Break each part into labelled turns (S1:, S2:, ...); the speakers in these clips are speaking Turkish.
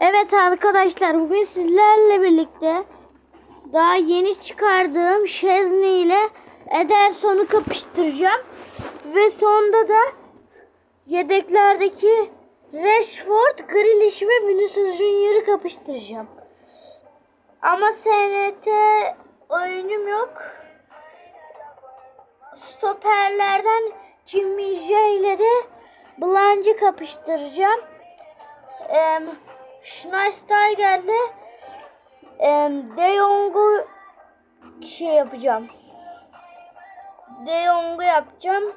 S1: Evet arkadaşlar bugün sizlerle birlikte daha yeni çıkardığım Şezni ile Ederson'u kapıştıracağım. Ve sonda da yedeklerdeki Rashford, Grealish ve Vinicius Junior'ı kapıştıracağım. Ama SNT oyuncum yok. Stoperlerden Kim ile de Blanche'ı kapıştıracağım. Em, Schweinsteiger'le em, De Jong'u şey yapacağım. De Jong'u yapacağım.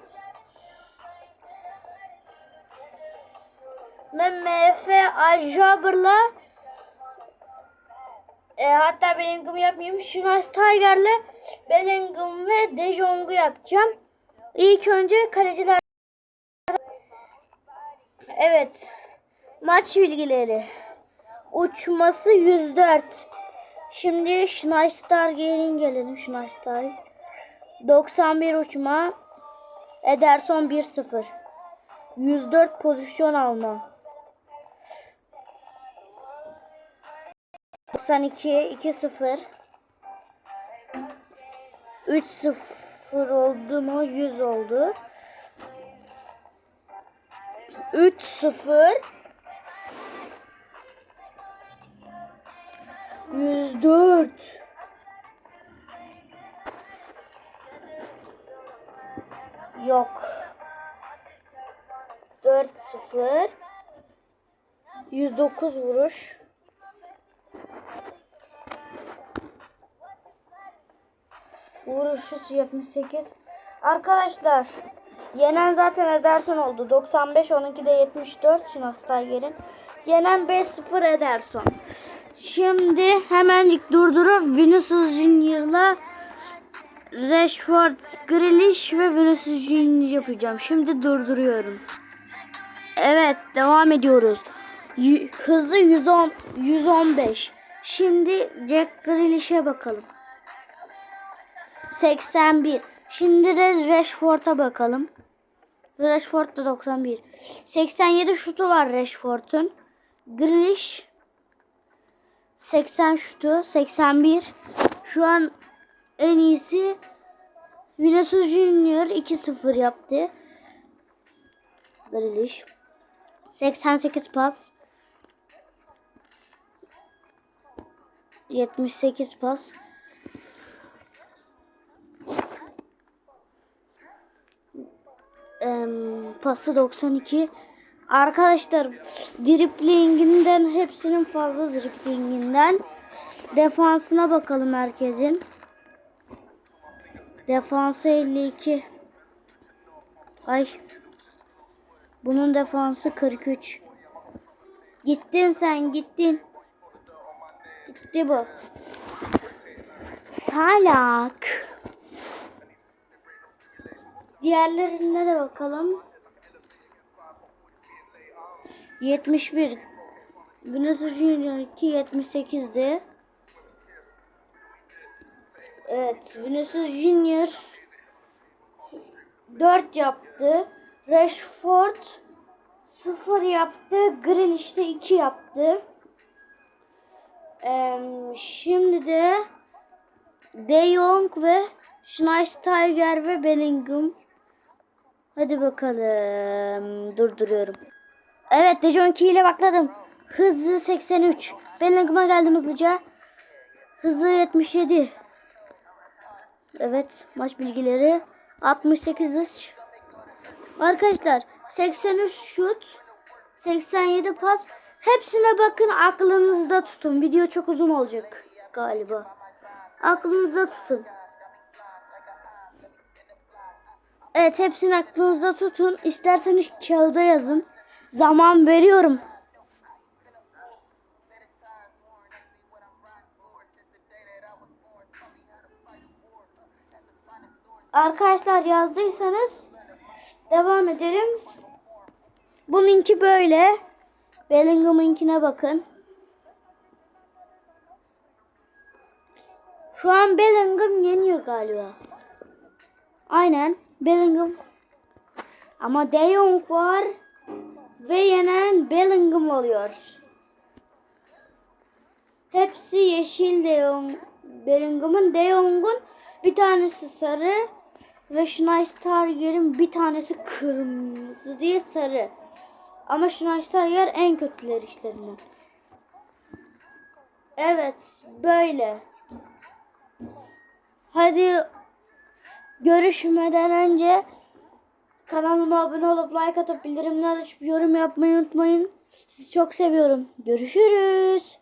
S1: Ve MF Ajaber'la e, hatta Bellingham'ı yapmayayım. Schweinsteiger'le Bellingham ve De Jong'u yapacağım. İlk önce kaleciler Evet. Maç bilgileri. Uçması 104. Şimdi Schneiderger'in gelelim Schneider. 91 uçma. Ederson 1-0. 104 pozisyon alma. 92 2-0. 3-0 oldu mu? 100 oldu. 3-0 104 Yok 4-0 109 vuruş Vuruşu 78 Arkadaşlar Yenen zaten Ederson oldu. 95 12 de 74 Schweinsteiger'in. Yenen 5-0 Ederson. Şimdi hemencik durdurup Vinicius Junior'la Rashford, Grealish ve Vinicius Junior yapacağım. Şimdi durduruyorum. Evet devam ediyoruz. Y- hızı 110 115. Şimdi Jack Grealish'e bakalım. 81. Şimdi de Rashford'a bakalım. Rashford da 91. 87 şutu var Rashford'un. Grealish 80 şutu. 81. Şu an en iyisi Vinicius Junior 2-0 yaptı. Grealish 88 pas. 78 pas. Em, pası 92. Arkadaşlar driplinginden hepsinin fazla driplinginden. Defansına bakalım herkesin. Defansı 52. Ay. Bunun defansı 43. Gittin sen gittin. Gitti bu. Salak. Diğerlerine de bakalım. 71. Vinicius Junior 2 78'di. Evet, Vinicius Junior 4 yaptı. Rashford 0 yaptı. Grealish de 2 yaptı. Ee, şimdi de De Jong ve Schweinsteiger ve Bellingham Hadi bakalım. Durduruyorum. Evet Dejonki ile bakladım. Hızı 83. Bellingham'a geldim hızlıca. Hızı 77. Evet maç bilgileri. 68 hız. Arkadaşlar 83 şut. 87 pas. Hepsine bakın aklınızda tutun. Video çok uzun olacak galiba. Aklınızda tutun. Evet hepsini aklınızda tutun. İsterseniz kağıda yazın. Zaman veriyorum. Arkadaşlar yazdıysanız devam edelim. Bununki böyle. Bellingham'ınkine bakın. Şu an Bellingham yeniyor galiba. Aynen Bellingham. Ama De Jong var ve yenen Bellingham oluyor. Hepsi yeşil De Jong, Bellingham'ın De bir tanesi sarı ve Schweinsteiger'in bir tanesi kırmızı diye sarı. Ama Schweinsteiger en kötüler işlerinden. Evet, böyle. Hadi görüşmeden önce kanalıma abone olup like atıp bildirimler açıp yorum yapmayı unutmayın. Sizi çok seviyorum. Görüşürüz.